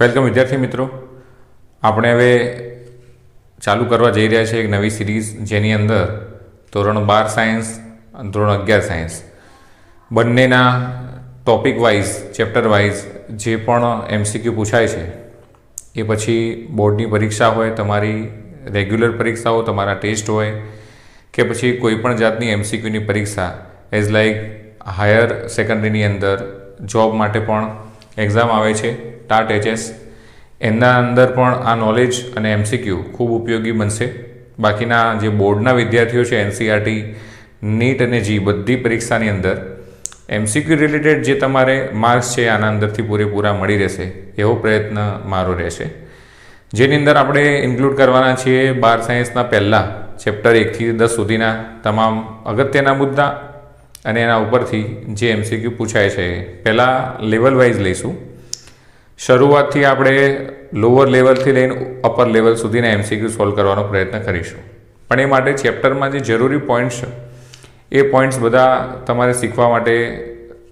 Welcome વિદ્યાર્થી મિત્રો. આપણે હવે ચાલુ કરવા જઈ રહ્યા છીએ એક નવી સિરીઝ, જેની અંદર ધોરણ બાર સાયન્સ ધોરણ અગિયાર સાયન્સ. બંનેના ટોપિક વાઇઝ ચેપ્ટર વાઇઝ જે પણ એમસીક્યુ પૂછાય છે, એ પછી બોર્ડની પરીક્ષા હોય, તમારી રેગ્યુલર પરીક્ષાઓ તમારા ટેસ્ટ હોય કે પછી કોઈપણ જાતની એમસીક્યુની પરીક્ષા એઝ લાઈક હાયર સેકન્ડરીની અંદર જોબ માટે પણ એક્ઝામ આવે છે. TAT HS. એના અંદર પણ આ નોલેજ અને એમસીક્યુ ખૂબ ઉપયોગી બનશે. બાકીના જે બોર્ડના વિદ્યાર્થીઓ છે એનસીઆરટી નીટ અને જી બધી પરીક્ષાની અંદર એમસીક્યુ રિલેટેડ જે તમારે માર્ક્સ છે, આના અંદરથી પૂરેપૂરા મળી રહેશે. એવો પ્રયત્ન મારો રહેશે. જેની અંદર આપણે ઇન્ક્લુડ કરવાના છીએ બાર સાયન્સના પહેલાં ચેપ્ટર એકથી દસ સુધીના તમામ અગત્યના મુદ્દા અને એના ઉપરથી જે એમસીક્યુ પૂછાય છે પહેલાં લેવલ વાઇઝ લઈશું. શરૂઆતથી આપણે લોઅર લેવલથી લઈને અપર લેવલ સુધીના એમસીક્યુ સોલ્વ કરવાનો પ્રયત્ન કરીશું. પણ એ માટે ચેપ્ટરમાં જે જરૂરી પોઈન્ટ્સ છે, એ પોઈન્ટ્સ બધા તમારે શીખવા માટે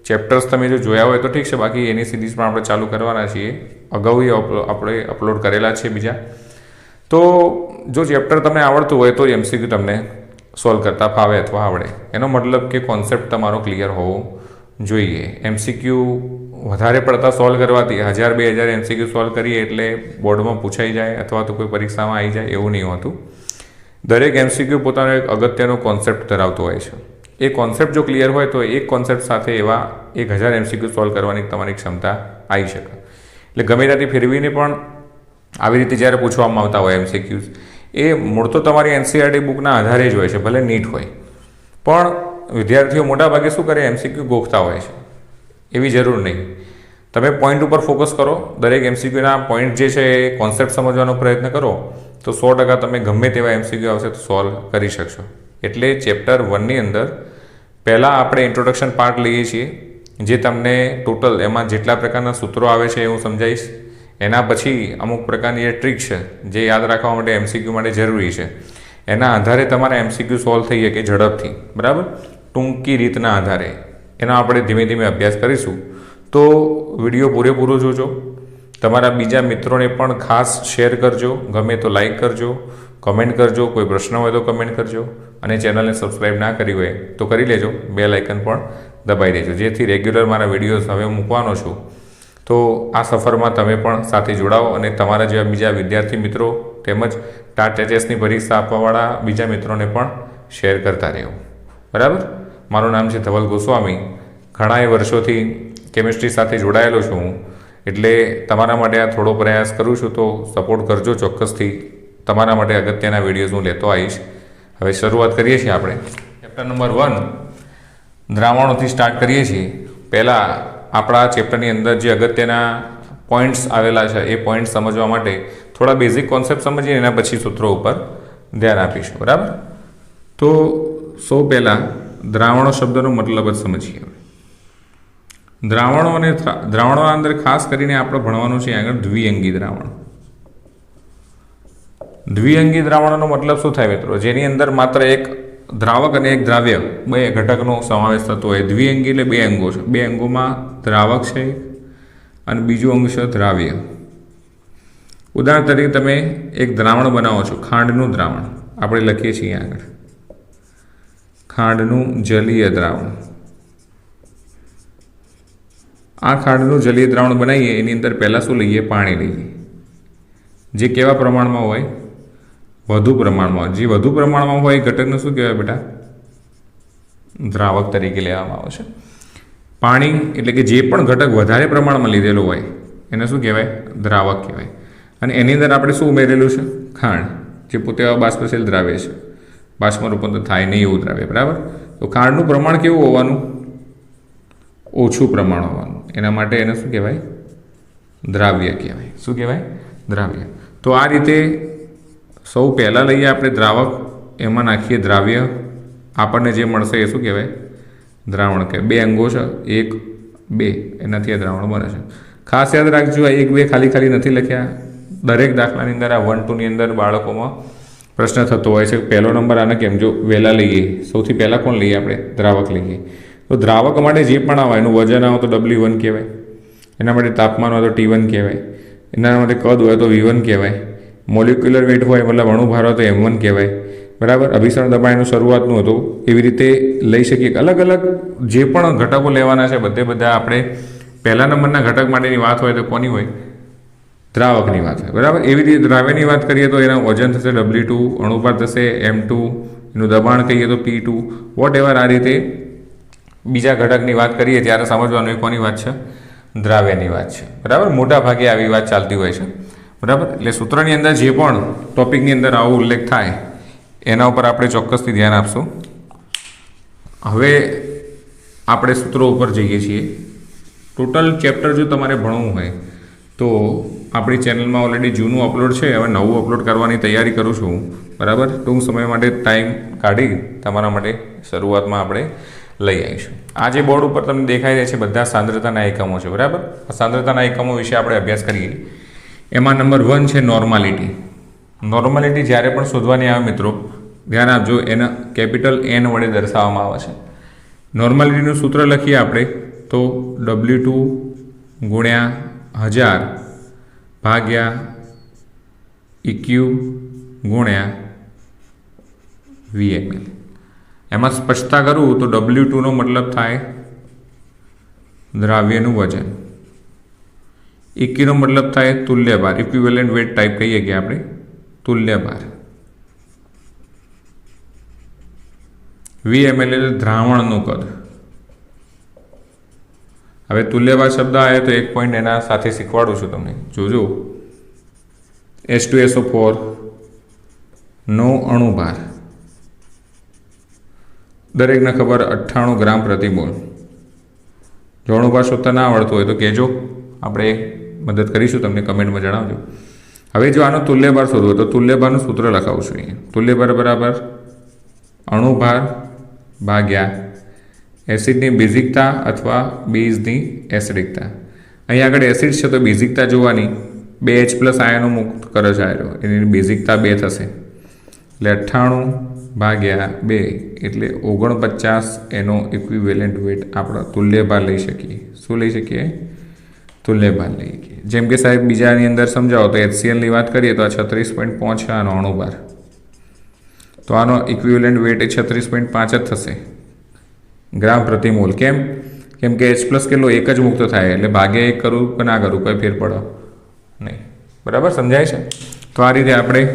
ચેપ્ટર્સ તમે જો જોયા હોય તો ઠીક છે, બાકી એની સિરીઝ પણ આપણે ચાલુ કરવાના છીએ. અગાઉ એ આપણે અપલોડ કરેલા છે બીજા. તો જો ચેપ્ટર તમને આવડતું હોય તો એમસીક્યુ તમને સોલ્વ કરતા ફાવે અથવા આવડે. એનો મતલબ કે કોન્સેપ્ટ તમારો ક્લિયર હોવો જોઈએ. એમસીક્યુ વધારે પડતા સોલ્વ કરવાથી, હજાર, બે હજાર એમસીક્યુ સોલ્વ કરીએ એટલે બોર્ડમાં પૂછાઈ જાય અથવા તો કોઈ પરીક્ષામાં આવી જાય એવું નહીં હોતું. દરેક એમસીક્યુ પોતાનો એક અગત્યનો કોન્સેપ્ટ ધરાવતો હોય છે. એ કોન્સેપ્ટ જો ક્લિયર હોય તો એક કોન્સેપ્ટ સાથે એવા એક હજાર એમસીક્યુ સોલ્વ કરવાની તમારી ક્ષમતા આવી શકે. એટલે ગમે ત્યાંથી ફેરવીને પણ આવી રીતે જ્યારે પૂછવામાં આવતા હોય એમસીક્યુઝ એ મૂળ તો તમારી એનસીઆરટી બુકના આધારે જ હોય છે, ભલે નીટ હોય. પણ વિદ્યાર્થીઓ મોટાભાગે શું કરે એમસીક્યુ ગોખતા હોય છે. એવી જરૂર નહીં. તમે પોઈન્ટ ઉપર ફોકસ કરો, દરેક એમસીક્યુના પોઈન્ટ જે છે એ કોન્સેપ્ટ સમજવાનો પ્રયત્ન કરો, તો સો ટકા તમે ગમે તેવા એમસીક્યુ આવશે તો સોલ્વ કરી શકશો. એટલે ચેપ્ટર વનની અંદર પહેલાં આપણે ઇન્ટ્રોડક્શન પાર્ટ લઈએ છીએ, જે તમને ટોટલ એમાં જેટલા પ્રકારના સૂત્રો આવે છે એ હું સમજાવીશ. એના પછી અમુક પ્રકારની જે ટ્રીક છે, જે યાદ રાખવા માટે એમસીક્યુ માટે જરૂરી છે. એના આધારે તમારા એમસીક્યુ સોલ્વ થઈ શકે ઝડપથી. બરાબર? ટૂંકી રીતના આધારે. એનો આપણે ધીમે ધીમે અભ્યાસ કરીશું. તો વીડિયો પૂરેપૂરો જોજો. તમારા બીજા મિત્રોને પણ ખાસ શેર કરજો. ગમે તો લાઇક કરજો કમેન્ટ કરજો, કોઈ પ્રશ્ન હોય તો કમેન્ટ કરજો અને ચેનલને સબસ્ક્રાઈબ ના કરી હોય તો કરી લેજો. બે લાઇકન પણ દબાઈ દેજો. જેથી રેગ્યુલર મારા વિડીયોઝ હવે મૂકવાનો છું. તો આ સફરમાં તમે પણ સાથે જોડાઓ અને તમારા જેવા બીજા વિદ્યાર્થી મિત્રો તેમજ ટાટ એચએસની પરીક્ષા આપવાવાળા બીજા મિત્રોને પણ શેર કરતા રહેવો. બરાબર? મારું નામ છે ધવલ ગોસ્વામી. ઘણાય વર્ષોથી કેમિસ્ટ્રી સાથે જોડાયેલો છું હું. એટલે તમારા માટે આ થોડો પ્રયાસ કરું છું તો સપોર્ટ કરજો ચોક્કસથી. તમારા માટે અગત્યના વિડીયોઝ હું લેતો આવીશ. હવે શરૂઆત કરીએ છીએ આપણે. ચેપ્ટર નંબર વન દ્રાવણોથી સ્ટાર્ટ કરીએ છીએ. પહેલાં આપણા ચેપ્ટરની અંદર જે અગત્યના પોઈન્ટ્સ આવેલા છે, એ પોઈન્ટ સમજવા માટે થોડા બેઝિક કોન્સેપ્ટ સમજીએ, એના પછી સૂત્રો ઉપર ધ્યાન આપીશું. બરાબર? તો સૌ પહેલાં દ્રાવણો શબ્દનો મતલબ જ સમજીએ. દ્રાવણો અને દ્રાવણો અંદર ખાસ કરીને આપણે ભણવાનું છે આગળ દ્વિઅંગી દ્રાવણ. દ્વિઅંગી દ્રાવણનો મતલબ શું થાય મિત્રો? જેની અંદર માત્ર એક દ્રાવક અને એક દ્રાવ્ય, બે ઘટકનો સમાવેશ થતો હોય. દ્વિઅંગી એટલે બે અંગો છે. બે અંગોમાં દ્રાવક છે અને બીજું અંગ છે દ્રાવ્ય. ઉદાહરણ તરીકે તમે એક દ્રાવણ બનાવો છો, ખાંડનું દ્રાવણ. આપણે લખીએ છીએ આગળ. ખાંડનું જલીય દ્રાવણ. આ ખાંડનું જલીય દ્રાવણ બનાવીએ, એની અંદર પહેલાં શું લઈએ? પાણી લઈએ. જે કેવા પ્રમાણમાં હોય? વધુ પ્રમાણમાં. જે વધુ પ્રમાણમાં હોય એ ઘટકને શું કહેવાય બેટા? દ્રાવક તરીકે લેવામાં આવે છે. પાણી એટલે કે જે પણ ઘટક વધારે પ્રમાણમાં લીધેલું હોય, એને શું કહેવાય? દ્રાવક કહેવાય. અને એની અંદર આપણે શું ઉમેરેલું છે? ખાંડ, જે પોતે બાષ્પશીલ દ્રાવ્ય છે. બાષ્પ રૂપાંતર થાય નહીં એવું દ્રાવ્ય, બરાબર? તો ખાંડનું પ્રમાણ કેવું હોવાનું? ઓછું પ્રમાણ હોવાનું. એના માટે એને શું કહેવાય? દ્રાવ્ય કહેવાય. શું કહેવાય? દ્રાવ્ય. તો આ રીતે સૌ પહેલાં લઈએ આપણે દ્રાવક, એમાં નાખીએ દ્રાવ્ય. આપણને જે મળશે એ શું કહેવાય? દ્રાવણ કહેવાય. બે અંગો છે. એક, બે. એનાથી આ દ્રાવણ બને છે. ખાસ યાદ રાખજો, આ એક બે ખાલી ખાલી નથી લખ્યા. દરેક દાખલાની અંદર આ વન ટુની અંદર બાળકોમાં પ્રશ્ન થતો હોય છે પહેલો નંબર આને કેમ? જો વહેલા લઈએ, સૌથી પહેલાં કોણ લઈએ આપણે? દ્રાવક લઈએ. તો દ્રાવક માટે જે પણ આવે, એનું વજન આવે તો ડબલ્યુ વન કહેવાય. એના માટે તાપમાન હોય તો ટી વન કહેવાય. એના માટે કદ હોય તો વી વન કહેવાય. મોલિક્યુલર વેટ હોય, મતલબ અણુભાર હોય તો એમ વન કહેવાય. બરાબર? અભિસરણ દબાણ એનું શરૂઆતનું હતું. એવી રીતે લઈ શકીએ અલગ અલગ જે પણ ઘટકો લેવાના છે, બધે બધા આપણે પહેલા નંબરના ઘટક માટેની વાત હોય તો કોની હોય? દ્રાવકની વાત બરાબર? એવી રીતે દ્રાવ્યની વાત કરીએ તો એના વજન થશે ડબલ્યુ ટુ અણુપાત થશે એમ ટુ એનું દબાણ કહીએ તો પી ટુ વોટ એવર આ રીતે બીજા ઘટકની વાત કરીએ ત્યારે સમજવાનું એ કોની વાત છે? દ્રાવ્યની વાત છે. બરાબર? મોટા ભાગે આવી વાત ચાલતી હોય છે. બરાબર? એટલે સૂત્રની અંદર જે પણ ટોપિકની અંદર આવો ઉલ્લેખ થાય, એના ઉપર આપણે ચોક્કસથી ધ્યાન આપશું. હવે આપણે સૂત્રો ઉપર જઈએ છીએ. ટોટલ ચેપ્ટર જો તમારે ભણવું હોય, તો આપણી ચેનલમાં ઓલરેડી જૂનું અપલોડ છે, હવે નવું અપલોડ કરવાની તૈયારી કરું છું. બરાબર? ટૂંક સમય માટે ટાઈમ કાઢી તમારા માટે શરૂઆતમાં આપણે લઈ આવીશું. આ જે બોર્ડ ઉપર તમને દેખાઈ રહ્યા છે બધા સાંદ્રતાના એકમો છે, બરાબર? સાંદ્રતાના એકમો વિશે આપણે અભ્યાસ કરીએ. એમાં નંબર વન છે નોર્માલિટી નોર્માલિટી જ્યારે પણ શોધવાની આવે મિત્રો, ધ્યાન આપજો, એના કેપિટલ એન વડે દર્શાવવામાં આવે છે. નોર્માલિટીનું સૂત્ર લખીએ આપણે, તો ડબલ્યુ ટુ ગુણ્યા હજાર ભાગ્યા ઇક્યુ ગુણ્યા વીએમએલ એમાં સ્પષ્ટતા કરું તો ડબલ્યુ ટુનો મતલબ થાય દ્રાવ્યનું વજન. ઇક્યુનો મતલબ થાય તુલ્ય ભાર. ઇક્વિવેલન્ટ વેટ ટાઈપ કહીએ કે આપણે? તુલ્ય ભાર. વીએમએલ એટલે દ્રાવણનું કદ. હવે તુલ્યવાદ શબ્દ આવે તો એક પોઈન્ટ એના સાથે શીખવાડું છું તમને. જોજો. એસ ટુ એસો ફોર નો અણુભાર. દરેકને ખબર અઠ્ઠાણું ગ્રામ પ્રતિ જો અણુભાર શોધતા ના આવડતું હોય તો કહેજો. આપણે મદદ કરીશું તમને કમેન્ટમાં જણાવજો. હવે જો આનો તુલ્યભાર શોધવો તો તુલ્યભારનું સૂત્ર લખાવું છું અહીંયા. તુલ્યભાર બરાબર અણુભાર ભાગ્યા એસિડની બેઝિકતા અથવા બેઝની એસિડિકતા. અહીં આગળ એસિડ છે તો બેઝિકતા જોવાની. બે એચ પ્લસ આયનો મુક્ત કરે છે એની બેઝિકતા બે થશે. એટલે અઠ્ઠાણું ભાગ્યા બે એટલે ઓગણપચાસ એનો ઇક્વિવેલન્ટ વેટ આપણે તુલ્યભાર લઈ શકીએ. શું લઈ શકીએ? તુલ્યભાર લઈ શકીએ. જેમ કે સાહેબ બીજાની અંદર સમજાવો તો એચસીએલની વાત કરીએ તો આ છત્રીસ પોઈન્ટ પાંચ છે આનો અણુભાર. તો આનો ઇક્વિવેલન્ટ વેટ એ છત્રીસ પોઈન્ટ પાંચ જ થશે. ગ્રામ પ્રતિ મોલ કેમ? કેમ કે એચ પ્લસ કેટલો? એક જ મુક્ત થાય, એટલે ભાગ્યા એક કરું કે ના કરું, કંઈ ફેર પડો નહીં. બરાબર? સમજાય છે? તો આ રીતે આપણે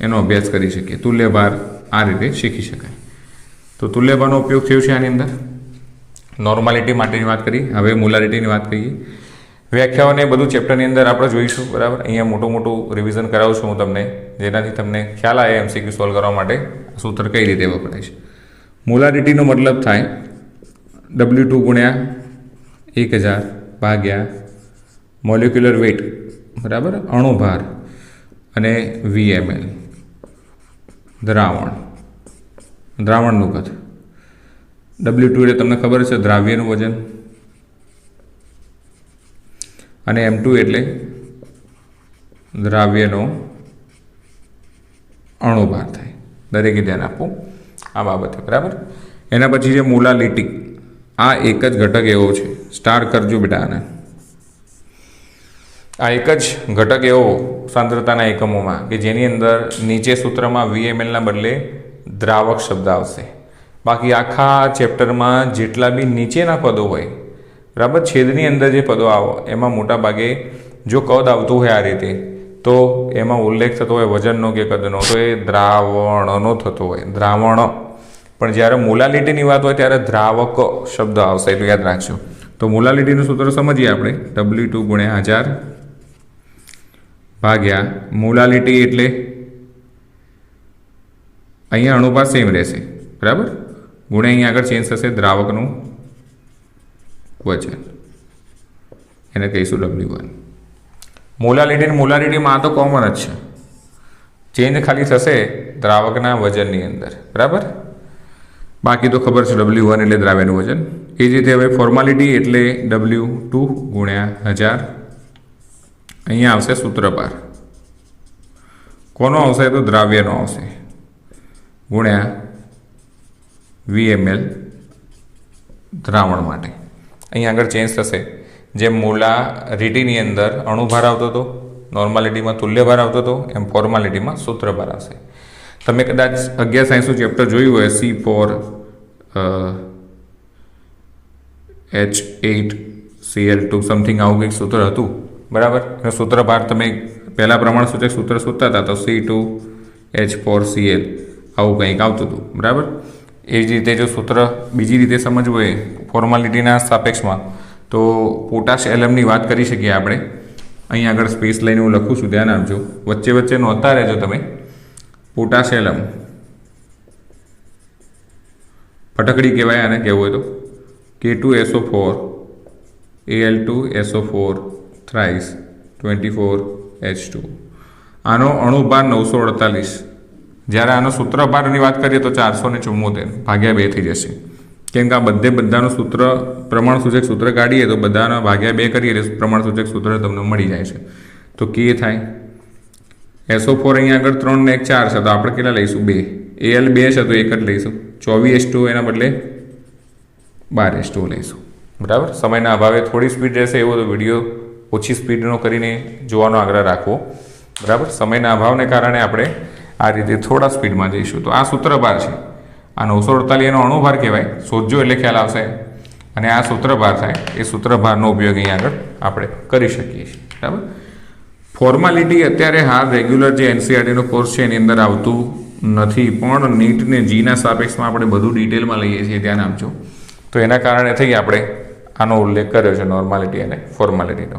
એનો અભ્યાસ કરી શકીએ. તુલ્યભાર આ રીતે શીખી શકાય. તો તુલ્યભારનો ઉપયોગ થયો છે આની અંદર? નોર્માલિટી માટેની વાત કરી હવે મોલારિટીની વાત કરીએ. વ્યાખ્યાઓને બધું ચેપ્ટરની અંદર આપણે જોઈશું, બરાબર? અહીંયા મોટું મોટું રિવિઝન કરાવું છું હું તમને, જેનાથી તમને ખ્યાલ આવે એમસીક્યુ સોલ્વ કરવા માટે સૂત્ર કઈ રીતે વપરાય છે. મોલારિટીનો મતલબ થાય ડબલ્યુ ટુ ગુણ્યા એક હજાર ભાગ્યા મોલિક્યુલર વેટ બરાબર? અણુભાર અને વીએમએલ દ્રાવણ. દ્રાવણનું કદ. ડબલ્યુ ટુ એટલે તમને ખબર છે દ્રાવ્યનું વજન. અને એમ ટુ એટલે દ્રાવ્યનો અણુભાર થાય. દરેકે ધ્યાન આપો આ બાબતે, બરાબર? એના પછી છે મોલાલિટી આ એક જ ઘટક એવો છે. સ્ટાર કરજો બેટા આને. આ એક જ ઘટક એવો સાંદ્રતાના એકમોમાં કે જેની અંદર નીચે સૂત્રમાં વીએમએલના બદલે દ્રાવક શબ્દ આવશે. બાકી આખા ચેપ્ટરમાં જેટલા બી નીચેના પદો હોય, બરાબર છેદની અંદર જે પદો આવો, એમાં મોટા ભાગે જો કદ આવતું હોય આ રીતે, તો એમાં ઉલ્લેખ થતો હોય વજનનો કે કદનો, તો એ દ્રાવણનો થતો હોય. દ્રાવણ પણ જ્યારે મોલાલિટીની વાત હોય ત્યારે દ્રાવક શબ્દ આવશે એટલું યાદ રાખજો. તો મોલાલિટીનું સૂત્ર સમજીએ આપણે. ડબલ્યુ ટુ ગુણ્યા હજાર ભાગ્યા મોલાલિટી એટલે અહીંયા અણુપાત સેમ રહેશે. બરાબર? ગુણ્યા અહીંયા આગળ ચેન્જ થશે દ્રાવકનું વજન. એને કહીશું ડબલ્યુ વન મોલાલિટી મોલાલિટીમાં આ તો કોમન જ છે. ચેન્જ ખાલી થશે દ્રાવકના વજનની અંદર. બરાબર? બાકી તો ખબર છે ડબલ્યુ વન એટલે દ્રાવ્યનું વજન. એ જ રીતે હવે ફોર્માલિટી એટલે ડબલ્યુ ટુ ગુણ્યા હજાર. અહીંયા આવશે સૂત્રપાર. કોનો આવશે? તો દ્રાવ્યનો આવશે. ગુણ્યા વીએમએલ દ્રાવણ માટે. અહીંયા આગળ ચેન્જ થશે. જેમ મોલા રીટીની અંદર અણુભાર આવતો હતો નોર્માલિટીમાં તુલ્યભાર આવતો હતો, એમ ફોર્માલિટીમાં સૂત્રભાર આવશે. તમે કદાચ અગિયાર સાયન્સનું ચેપ્ટર જોયું હોય C four H eight CL two something આવું કંઈક સૂત્ર હતું. બરાબર? એનું સૂત્રભાર તમે પહેલાં પ્રમાણ સૂચક સૂત્ર શોધતા હતા તો C two H four CL આવું કંઈક આવતું હતું. બરાબર? એ જ રીતે જો સૂત્ર બીજી રીતે સમજવું હોય ફોર્માલિટીના સાપેક્ષમાં, તો પોટાશ એલમની વાત કરી શકીએ આપણે. અહીં આગળ સ્પેસ લઈને હું લખું છું, ધ્યાન આપજો. વચ્ચે વચ્ચે નોંધતા રહેજો તમે પોટાશ એલમ ફટકડી કહેવાય આને કહેવું હોય તો. K two SO four L two SO four thrice twenty four H two આનો અણુભાર નવસો અડતાલીસ. જ્યારે આનો સૂત્રભારની વાત કરીએ તો ચારસો ને ચુમ્મોતેર ભાગ્યા બે થઈ જશે. કેમ કે આ બધે બધાનું સૂત્ર પ્રમાણ સૂચક સૂત્ર કાઢીએ તો બધાના ભાગ્યા બે કરીએ એટલે પ્રમાણ સૂચક સૂત્ર તમને મળી જાય છે. તો કે થાય. એસો ફોર અહીંયા આગળ ત્રણ ને એક ચાર છે. તો આપણે કેટલા લઈશું? બે. એલ બે છે તો એક જ લઈશું. ચોવીસ ટુ એના બદલે બાર એસ ટુ લઈશું. બરાબર? સમયના અભાવે થોડી સ્પીડ રહેશે એવો તો વીડિયો ઓછી સ્પીડનો કરીને જોવાનો આગ્રહ રાખવો. બરાબર? સમયના અભાવને કારણે આપણે આ રીતે થોડા સ્પીડમાં જઈશું. તો આ સૂત્રભાર છે. આ નવસો અડતાલીસ એનો અણુભાર કહેવાય. શોધજો એટલે ખ્યાલ આવશે. અને આ સૂત્રભાર થાય. એ સૂત્રભારનો ઉપયોગ અહીં આગળ આપણે કરી શકીએ છીએ. બરાબર? ફોર્માલિટી અત્યારે હાલ રેગ્યુલર જે એનસીઆરટીનો કોર્સ છે, એની અંદર આવતું નથી. પણ નીટને જીના સાપેક્ષમાં આપણે બધું ડિટેલમાં લઈએ છીએ ધ્યાન આપજો તો એના કારણે થઈ આપણે આનો ઉલ્લેખ કર્યો છે નોર્માલિટી અને ફોર્માલિટીનો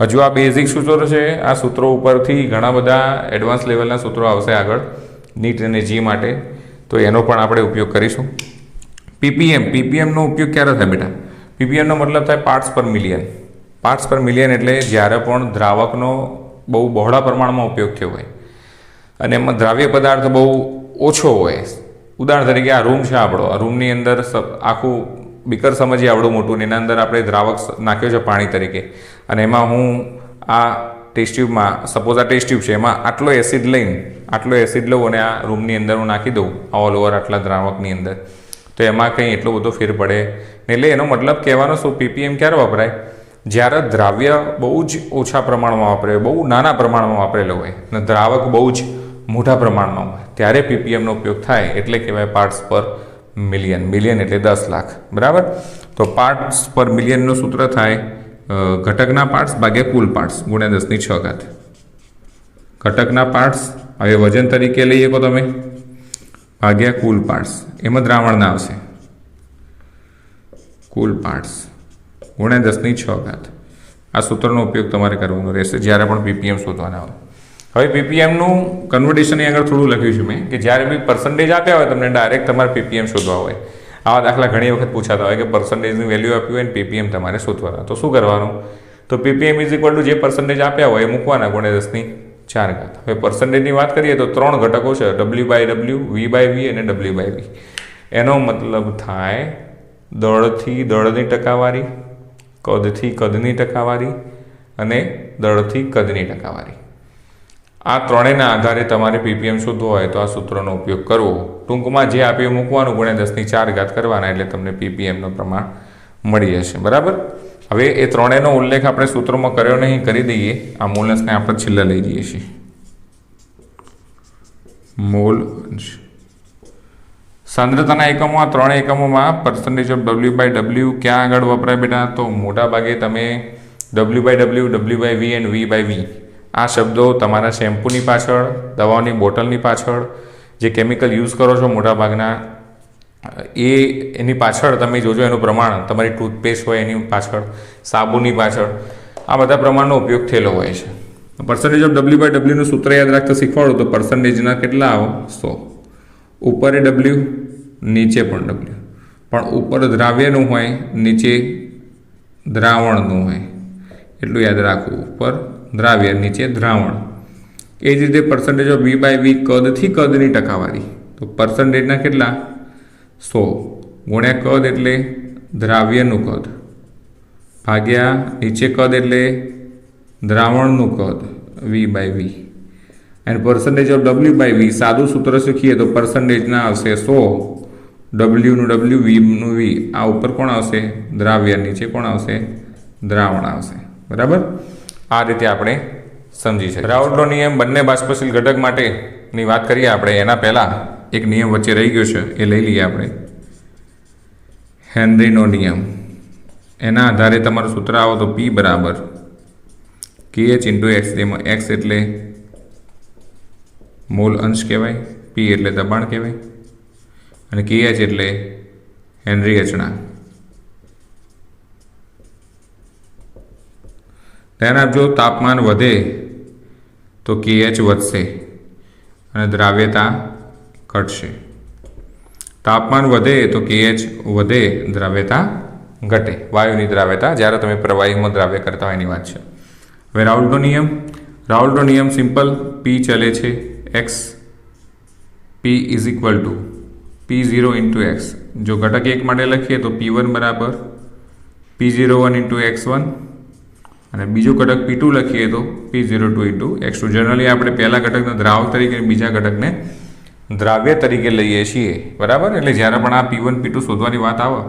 હજુ આ બેઝિક સૂત્રો છે, આ સૂત્રો ઉપરથી ઘણા બધા એડવાન્સ લેવલના સૂત્રો આવશે આગળ, નીટ અને જી માટે. તો એનો પણ આપણે ઉપયોગ કરીશું. પીપીએમ પીપીએમનો ઉપયોગ ક્યારે થાય બેટા? પીપીએમનો મતલબ થાય પાર્ટ્સ પર મિલિયન પાર્ટ્સ પર મિલિયન એટલે જ્યારે પણ દ્રાવકનો બહુ બહોળા પ્રમાણમાં ઉપયોગ થયો હોય. અને એમાં દ્રાવ્ય પદાર્થ બહુ ઓછો હોય. ઉદાહરણ તરીકે આ રૂમ છે આપણો. આ રૂમની અંદર આખું બીકર સમજીએ આવડું મોટું એના અંદર આપણે દ્રાવક નાખ્યો છે પાણી તરીકે. અને એમાં હું આ ટેસ્ટ ટ્યુબમાં, સપોઝ આ ટેસ્ટ ટ્યુબ છે, એમાં આટલો એસિડ લઈને, આટલો એસિડ લઉં અને આ રૂમની અંદર હું નાખી દઉં ઓલ ઓવર આટલા દ્રાવકની અંદર. તો એમાં કંઈ એટલો બધો ફેર પડે એટલે એનો મતલબ કહેવાનો શું? પીપીએમ ક્યારે વપરાય? જ્યારે દ્રાવ્ય બહુ જ ઓછા પ્રમાણમાં વાપરે બહુ નાના પ્રમાણમાં વાપરેલો હોય અને દ્રાવક બહુ જ મોટા પ્રમાણમાં હોય, ત્યારે પીપીએમનો ઉપયોગ થાય એટલે કહેવાય પાર્ટ્સ પર મિલિયન મિલિયન એટલે દસ લાખ. બરાબર? તો પાર્ટ્સ પર મિલિયનનું સૂત્ર થાય ઘટકના પાર્ટ્સ ભાગ્યા કુલ પાર્ટ્સ ગુણ્યા દસની છ ઘાત. ઘટકના પાર્ટ્સ હવે વજન તરીકે લઈ શકો તમે. ભાગ્યા કુલ પાર્ટ્સ એમાં દ્રાવણના આવશે. કુલ પાર્ટ્સ ગુણ્યા દસની છ ઘાત. આ સૂત્રનો ઉપયોગ તમારે કરવાનો રહેશે જ્યારે પણ પીપીએમ શોધવાના હોય. હવે પીપીએમનું કન્વર્ટેશન આગળ થોડું લખ્યું છે મેં, કે જ્યારે બી પર્સન્ટેજ આપ્યા હોય તમને ડાયરેક્ટ તમારે પીપીએમ શોધવા હોય. આવા દાખલા ઘણી વખત પૂછાતા હોય કે પર્સન્ટેજની વેલ્યુ આપ્યું હોય ને પીપીએમ તમારે શોધવાના. તો શું કરવાનું? તો પીપીએમ ઇઝ ઇક્વલ ટુ જે પર્સન્ટેજ આપ્યા હોય એ મૂકવાના ગુણ્યા દસની ચાર ઘાત. હવે પર્સન્ટેજની વાત કરીએ તો ત્રણ ઘટકો છે W by W V by V અને ડબલ્યુ બાય વી એનો મતલબ થાય દળથી દળની ટકાવારી કદથી કદની ટકાવારી અને દળથી કદની ટકાવારી. આ ત્રણેયના આધારે તમારે પીપીએમ શોધવો હોય તો આ સૂત્રનો ઉપયોગ કરવો. ટૂંકમાં જે આપ્યું મૂકવાનું, ગુણ્યા દસની ચાર ઘાત કરવાના એટલે તમને પીપીએમનું પ્રમાણ મળી જશે. બરાબર? હવે એ ત્રણેયનો ઉલ્લેખ આપણે સૂત્રોમાં કર્યો નહીં, કરી દઈએ. આ મોલન્સને આપણે છેલ્લે લઈ જઈએ છીએ. મોલ અંશ. સાંદ્રતાના એકમોમાં ત્રણ એકમોમાં percentage of W by W ક્યાં આગળ વપરાય બેટા? તો મોટા ભાગે તમે W by W W by V and V by V આ શબ્દો તમારા શેમ્પૂની પાછળ દવાઓની બોટલની પાછળ, જે કેમિકલ યુઝ કરો છો મોટા ભાગના એ એની પાછળ તમે જોજો એનું પ્રમાણ. તમારી ટૂથપેસ્ટ હોય એની પાછળ, સાબુની પાછળ, આ બધા પ્રમાણનો ઉપયોગ થયેલો હોય છે. પર્સન્ટેજ ઓફ ડબલ્યુ બાય ડબલ્યુનું સૂત્ર યાદ રાખતા શીખવાડો તો પર્સન્ટેજના કેટલા આવો? સો. ઉપર એ ડબલ્યુ નીચે પણ ડબલ્યુ પણ ઉપર દ્રાવ્યનું હોય, નીચે દ્રાવણનું હોય. એટલું યાદ રાખવું ઉપર દ્રાવ્ય, નીચે દ્રાવણ. એ જ રીતે percentage of V by V કદથી કદની ટકાવારી. તો પર્સન્ટેજના કેટલા? સો. ગુણ્યા કદ એટલે દ્રાવ્યનું કદ. ભાગ્યા નીચે કદ એટલે દ્રાવણનું કદ V by V and percentage of W by V સાદું સૂત્ર શીખીએ તો પર્સન્ટેજના આવશે સો. ડબલ્યુનું ડબલ્યુ વીનું વી આ ઉપર કોણ આવશે? દ્રાવ્ય નીચે કોણ આવશે? દ્રાવણ આવશે. બરાબર? આ રીતે આપણે સમજી શકીએ. રાઉટનો નિયમ બંને બાષ્પશીલ ઘટક માટેની વાત કરીએ આપણે. એના પહેલાં એક નિયમ વચ્ચે રહી ગયો છે. એ લઈ લઈએ આપણે. હેનરીનો નિયમ. એના આધારે તમારું સૂત્ર આવો તો પી બરાબર. કે એચ ઇન્ટુ એક્સ જેમાં એક્સ એટલે મોલ અંશ કહેવાય પી એટલે દબાણ કહેવાય, અને કેએચ એટલે હેનરી અચણા ધ્યાન આપજો, તાપમાન વધે તો કેએચ વધશે અને દ્રાવ્યતા ઘટશે. તાપમાન વધે તો કેએચ વધે, દ્રાવ્યતા ઘટે. વાયુની દ્રાવ્યતા, જ્યારે તમે પ્રવાહીમાં દ્રાવ્ય કરતા હોય એની વાત છે. હવે રાઉલ્ટનો નિયમ. રાઉલ્ટનો નિયમ સિમ્પલ પી ચલે છે. X P is equal to P zero into X જો ઘટક એક માટે લખીએ તો પી વન બરાબર P zero one into X one અને બીજો ઘટક પી લખીએ તો P zero two into X two generally આપણે પહેલા ઘટકને દ્રાવક તરીકે બીજા ઘટકને દ્રાવ્ય તરીકે લઈએ છીએ. બરાબર? એટલે જ્યારે પણ આ પી વન પી ટુ શોધવાની વાત આવે,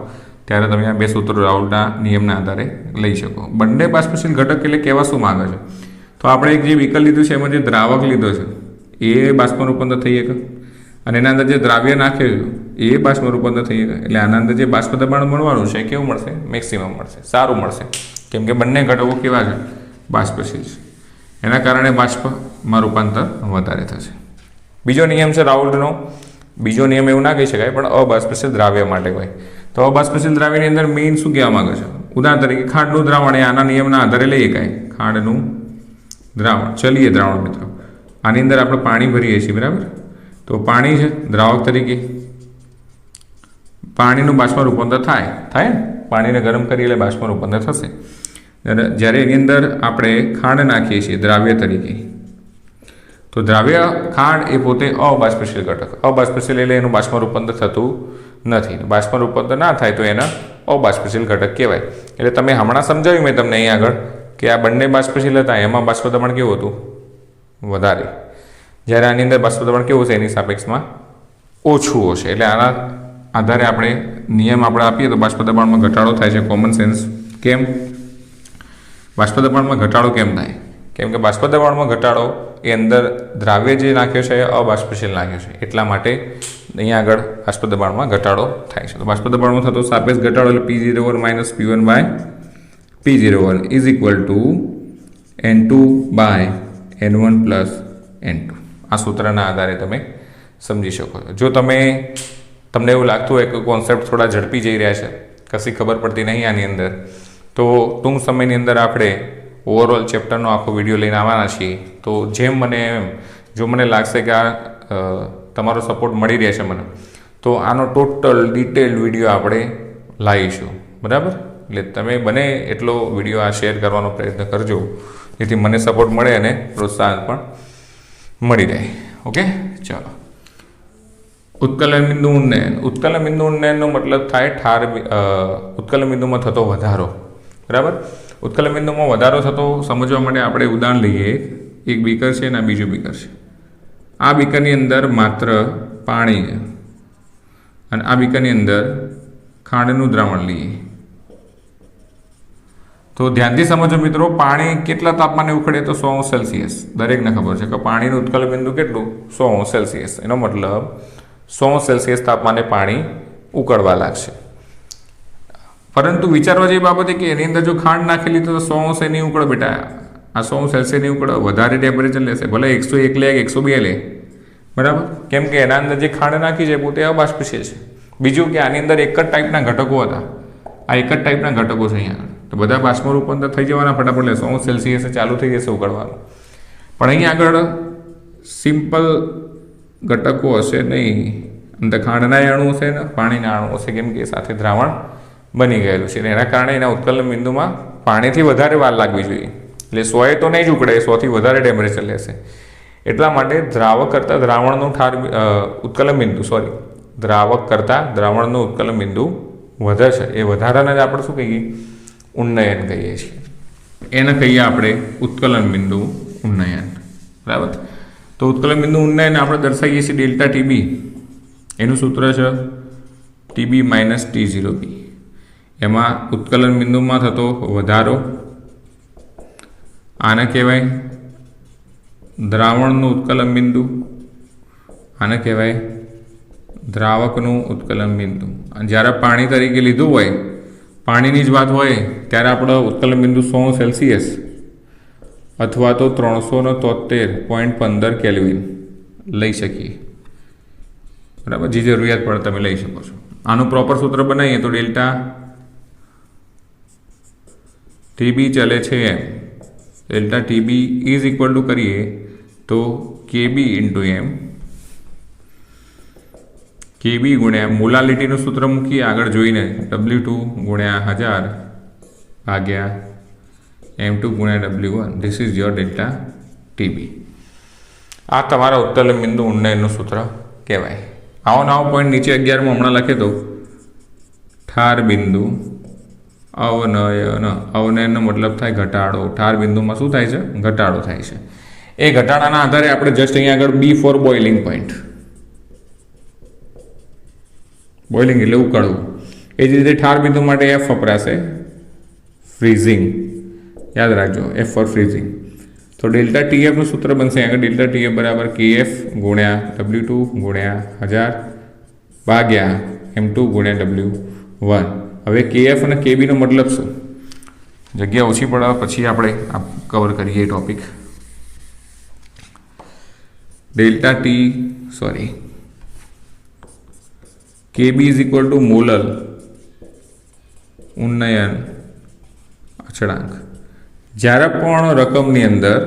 ત્યારે તમે આ બે સૂત્રો રાઉલના નિયમના આધારે લઈ શકો. બંને બાષ્પશીલ ઘટક એટલે કહેવા શું માંગે છે? તો આપણે એક જે વિકલ્પ લીધું છે, એમાં જે દ્રાવક લીધો છે એ બાષ્પમાં રૂપાંતર થઈ શકે. અને એના અંદર જે દ્રાવ્ય નાખ્યું એ બાષ્પ રૂપાંતર થઈ શકે. એટલે આના અંદર જે બાષ્પ દબાણ મળવાનું છે, કેવું મળશે? મેક્સિમમ મળશે. સારું મળશે. કેમ કે બંને ઘટકો કેવા છે? બાષ્પશીલ છે. એના કારણે બાષ્પમાં રૂપાંતર વધારે થશે. બીજો નિયમ છે રાઉલ્ટનો બીજો નિયમ એવું ના કહી શકાય, પણ અબાષ્પશીલ દ્રાવ્ય માટે હોય. તો અબાષ્પશીલ દ્રાવ્યની અંદર મેઇન શું કહેવા માંગે છે? ઉદાહરણ તરીકે ખાંડનું દ્રાવણ, એ આના નિયમના આધારે લઈએ શકાય ખાંડનું દ્રાવણ. ચલીએ દ્રાવણ મિત્રો. આની અંદર આપણે પાણી ભરીએ છીએ, બરાબર? તો પાણી છે, દ્રાવક તરીકે. પાણીનું બાષ્પમાં રૂપાંતર થાય થાય ને? પાણીને ગરમ કરીએ એટલે બાષ્પમાં રૂપાંતર થશે. જ્યારે એની અંદર આપણે ખાંડ નાખીએ છીએ, દ્રાવ્ય તરીકે. તો દ્રાવ્ય ખાંડ એ પોતે અબાષ્પશીલ ઘટક. અબાષ્પશીલ એટલે એનું બાષ્પમાં રૂપાંતર થતું નથી. બાષ્પમાં રૂપાંતર ના થાય તો એના અબાષ્પશીલ ઘટક કહેવાય. એટલે તમે હમણાં સમજાવ્યું મેં તમને અહીં આગળ કે આ બંને બાષ્પશીલ હતા, એમાં બાષ્પ દબાણ કેવું હતું? વધારે. જ્યારે આની અંદર બાષ્પ દબાણ કેવું છે એની સાપેક્ષમાં? ઓછું હશે. એટલે આના આધારે આપણે નિયમ આપણે આપીએ તો બાષ્પ દબાણમાં ઘટાડો થાય છે. કોમન સેન્સ કેમ? બાષ્પ દબાણમાં ઘટાડો કેમ થાય? કેમ કે બાષ્પ દબાણમાં ઘટાડો એ અંદર દ્રાવ્ય જે નાખ્યો છે એ અબાષ્પશીલ નાખ્યો છે. એટલા માટે અહીંયા આગળ બાષ્પ દબાણમાં ઘટાડો થાય છે. તો બાષ્પ દબાણમાં થતો સાપેક્ષ ઘટાડો એટલે P zero one minus P one by P zero one is equal to N two by N one plus N two. આ સૂત્રના આધારે તમે સમજી શકો છો. જો તમે, તમને એવું લાગતું હોય કે કોન્સેપ્ટ થોડા ઝડપી જઈ રહ્યા છે, કશી ખબર પડતી નહીં આની અંદર, તો ટૂંક સમયની અંદર આપણે ઓવરઓલ ચેપ્ટરનો આખો વીડિયો લઈને આવવાના છીએ. તો જેમ મને એમ, જો મને લાગશે કે આ તમારો સપોર્ટ મળી રહ્યા છે મને, તો આનો ટોટલ ડિટેલ વીડિયો આપણે લાવીશું. બરાબર? એટલે તમે બને એટલો વીડિયો આ શેર કરવાનો પ્રયત્ન કરજો. જેથી મને સપોર્ટ મળે અને પ્રોત્સાહન પણ મળી રહે. ઓકે ચાલો. ઉત્કલન બિંદુ ઉન્નયન. ઉત્કલન બિંદુ ઉન્નયનનો મતલબ થાય ઠાર ઉત્કલન બિંદુમાં થતો વધારો. બરાબર? ઉત્કલન બિંદુમાં વધારો થતો સમજવા માટે આપણે ઉદાહરણ લઈએ. એક બીકર છે અને આ બીજું બીકર છે. આ બીકરની અંદર માત્ર પાણી અને આ બીકરની અંદર ખાંડનું દ્રાવણ લઈએ. તો ધ્યાનથી સમજો મિત્રો, પાણી કેટલા તાપમાને ઉકળે તો સો સેલ્સિયસ. દરેકને ખબર છે કે પાણીનું ઉત્કલન બિંદુ કેટલું? સો સેલ્સિયસ. એનો મતલબ સો સેલ્સિયસ તાપમાને પાણી ઉકળવા લાગશે. પરંતુ વિચારવા જેવી બાબત કે એની અંદર જો ખાંડ નાખેલી તો સો અંશ એની ઉકળ બેટા. આ સો સેલ્સિયસ નહીં ઉકળે વધારે ટેમ્પરેચર લેશે. ભલે એકસો એક લે, એકસો બે લે. બરાબર? કેમ કે એના અંદર જે ખાંડ નાખી છે પોતે અબાષ્પશીલ છે બીજું કે આની અંદર એક જ ટાઈપના ઘટકો હતા. આ એક જ ટાઈપના ઘટકો છે અહીંયા તો બધા બાષ્પમાં રૂપાંતર થઈ જવાના, ફટાફટ લેશો. સો સેલ્સિયસે ચાલુ થઈ જશે ઉગાડવાનું પણ અહીંયા આગળ સિમ્પલ ઘટકો હશે નહીં. અંદર ખાંડના અણુ હશે ને, પાણીના અણુ હશે, કેમ કે સાથે દ્રાવણ બની ગયેલું છે. અને એના કારણે એના ઉત્કલન બિંદુમાં પાણીથી વધારે વાર લાગવી જોઈએ. એટલે સોએ તો નહીં જ ઉકળે સોથી વધારે ટેમ્પરેચર લેશે. એટલા માટે દ્રાવક કરતાં દ્રાવણનું ઠાર ઉત્કલન બિંદુ સોરી દ્રાવક કરતાં દ્રાવણનું ઉત્કલન બિંદુ વધે છે. એ વધારાને જ આપણે શું કહીએ? ઉન્નયન કહીએ છીએ. એને કહીએ આપણે ઉત્કલન બિંદુ ઉન્નયન. બરાબર? તો ઉત્કલન બિંદુ ઉન્નયન આપણે દર્શાવીએ છીએ ડેલ્ટા ટીબી. એનું સૂત્ર છે TB minus T zero B. એમાં ઉત્કલન બિંદુમાં થતો વધારો. આને કહેવાય દ્રાવણનું ઉત્કલન બિંદુ. આને કહેવાય દ્રાવકનું ઉત્કલન બિંદુ. અને જ્યારે પાણી તરીકે લીધું હોય પાણીની જ વાત હોય, ત્યારે આપણે ઉત્કલન બિંદુ સો સેલ્સિયસ? અથવા તો ત્રણસો ને તોતેર પોઈન્ટ પંદર કેલ્વિન લઈ શકીએ. બરાબર? જે જરૂરિયાત પડે તમે લઈ શકો છો. આનું પ્રોપર સૂત્ર બનાવીએ તો ડેલ્ટા ટીબી ચલે છે એમ. Delta TB is equal to કરીએ તો કેબી ઇન્ટુ એમ કેબી ગુણ્યા? મોલાલિટીનું સૂત્ર મૂકીએ આગળ જોઈને ડબલ્યુ ટુ ગુણ્યા હજાર ભાગ્યા એમ ટુ ગુણ્યા W one this is your data TB આ તમારા ઉત્તલન બિંદુ ઉન્નયનનું સૂત્ર કહેવાય. આવો નવો પોઈન્ટ નીચે અગિયારમાં હમણાં લખી દઉં. ઠાર બિંદુ અવનયન. અવનયનનો મતલબ થાય ઘટાડો. ઠાર બિંદુમાં શું થાય છે? ઘટાડો થાય છે. એ ઘટાડાના આધારે આપણે જસ્ટ અહીંયા આગળ B for boiling point boiling એટલે ઉકળવું. એ જ રીતે ઠાર બિંદુ માટે એફ વપરાશે ફ્રીઝિંગ. યાદ રાખજો એફ ફોર ફ્રીઝિંગ તો ડેલ્ટા ટીએફનું સૂત્ર બનશે આગળ. ડેલ્ટા ટીએફ બરાબર કે એફ ગુણ્યા ડબલ્યુ ટુ ગુણ્યા હજાર ભાગ્યા એમ ટુ ગુણ્યા ડબલ્યુ વન હવે કે એફ અને કેબીનો મતલબ શું? જગ્યા ઓછી પડવા, પછી આપણે આ કવર કરીએ topic delta T sorry KB is equal to molal ઉન્નયન અચળાંક. જ્યારે પણ રકમની અંદર,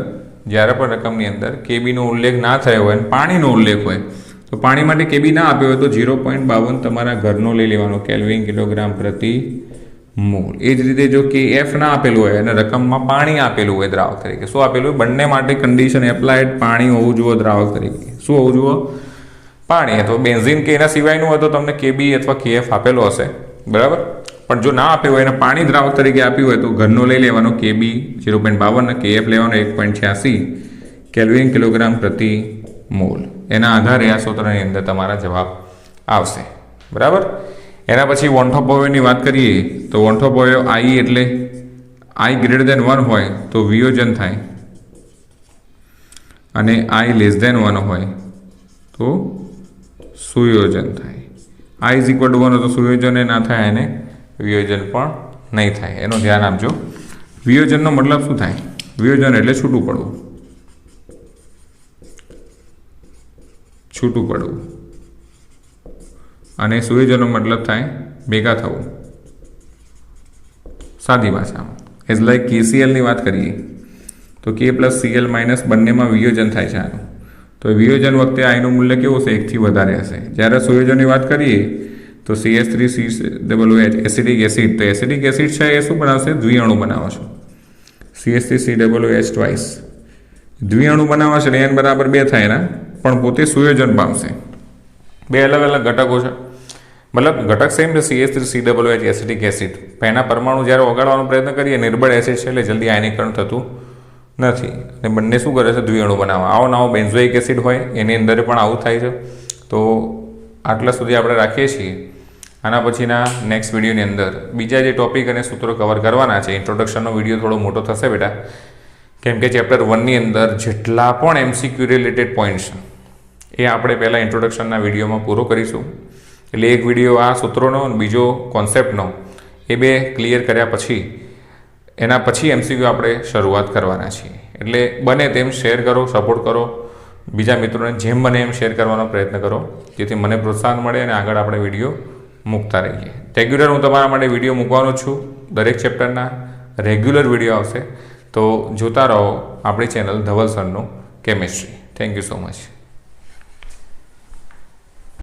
જ્યારે પણ રકમની અંદર કેબીનો ઉલ્લેખ ના થયો હોય અને પાણીનો ઉલ્લેખ હોય, તો પાણી માટે કેબી ના આપ્યો હોય તો ઝીરો પોઈન્ટ બાવન તમારા ઘરનો લઈ લેવાનો, કેલ્વિન કિલોગ્રામ પ્રતિ મૂળ એ જ રીતે જો કે એફ ના આપેલું હોય અને રકમમાં પાણી આપેલું હોય દ્રાવક તરીકે, શું આપેલું હોય? બંને માટે કન્ડિશન એપ્લાયડ પાણી હોવું જોઈએ દ્રાવક તરીકે. શું હોવું જોઈએ? પાણી અથવા બેન્ઝિન કે એના સિવાયનું હોય તો તમને કેબી અથવા કેએફ આપેલો હશે. બરાબર? પણ જો ના આપ્યું હોય અને પાણી દ્રાવક તરીકે આપ્યું હોય, તો ઘરનો લઈ લેવાનો કેબી ઝીરો પોઈન્ટ બાવન કેએફ લેવાનો એક પોઈન્ટ છ્યાસી કેલ્વિન કિલોગ્રામ પ્રતિ મોલ. એના આધારે આ સૂત્રની અંદર તમારા જવાબ આવશે. બરાબર? એના પછી વોન્ઠોપોયોની વાત કરીએ, તો વોન્ઠોપોયો આઈ એટલે આઈ ગ્રેટર દેન વન હોય, તો વિયોજન થાય. અને આઈ લેસ દેન વન હોય, તો સુયોજન થાય. આ ઇઝ ઇક્વલ ટુ વન તો સુયોજન ના થાય અને વિયોજન પણ નહીં થાય. એનું ધ્યાન આપજો. વિયોજનનો મતલબ શું થાય? વિયોજન એટલે છૂટું પડવું. છૂટું પડવું. અને સુયોજનનો મતલબ થાય ભેગા થવું. સાદી ભાષામાં. એઝ લાઈક કેસીએલની વાત કરીએ, તો કે પ્લસ સીએલ માઇનસ બંનેમાં વિયોજન થાય છે આનું. તો વિયોજન વખતે આઈનું મૂલ્ય કેવું છે એકથી વધારે હશે. જ્યારે સુયોજનની વાત કરીએ, તો C S three C double H acidic acid તો એસિડિક એસિડ છે એ શું બનાવશે? દ્વિઅણુ બનાવશે. C S three C double H twice દ્વિઅણુ બનાવશે એટલે એન બરાબર બે થાય એના, પણ પોતે સુયોજન પામશે. બે અલગ અલગ ઘટકો છે. મતલબ ઘટક સેમ છે C S three C double H acidic acid પણ એના પરમાણુ જ્યારે ઓગાળવાનો પ્રયત્ન કરીએ, નિર્બળ એસિડ છે એટલે જલ્દી આયનીકરણ થતું નથી. અને બંને શું કરે છે? દ્વિઅણુ બનાવવા. આવો નવો બેન્ઝોઇક એસિડ હોય, એની અંદર પણ આવું થાય છે. તો આટલા સુધી આપણે રાખીએ છીએ. આના પછીના નેક્સ્ટ વિડીયોની અંદર. બીજા જે ટોપિક અને સૂત્રો કવર કરવાના છે ઇન્ટ્રોડક્શનનો વીડિયો થોડો મોટો થશે બેટા. કેમ કે ચેપ્ટર વનની અંદર જેટલા પણ એમસીક્યુ રિલેટેડ પોઈન્ટ્સ એ આપણે પહેલાં ઇન્ટ્રોડક્શનના વિડીયોમાં પૂરો કરીશું. એટલે એક વીડિયો આ સૂત્રોનો અને બીજો કોન્સેપ્ટનો એ બે ક્લિયર કર્યા પછી એના પછી એમસીક્યુ આપણે શરૂઆત કરવાના છીએ. એટલે બને તેમ શેર કરો સપોર્ટ કરો. બીજા મિત્રોને જેમ બને એમ શેર કરવાનો પ્રયત્ન કરો. જેથી મને પ્રોત્સાહન મળે અને આગળ આપણે વીડિયો મૂકતા રહીએ. રેગ્યુલર હું તમારા માટે વીડિયો મૂકવાનો છું. દરેક ચેપ્ટરના રેગ્યુલર વીડિયો આવશે. તો જોતા રહો આપણી channel Dhaval સરનું chemistry. Thank you so much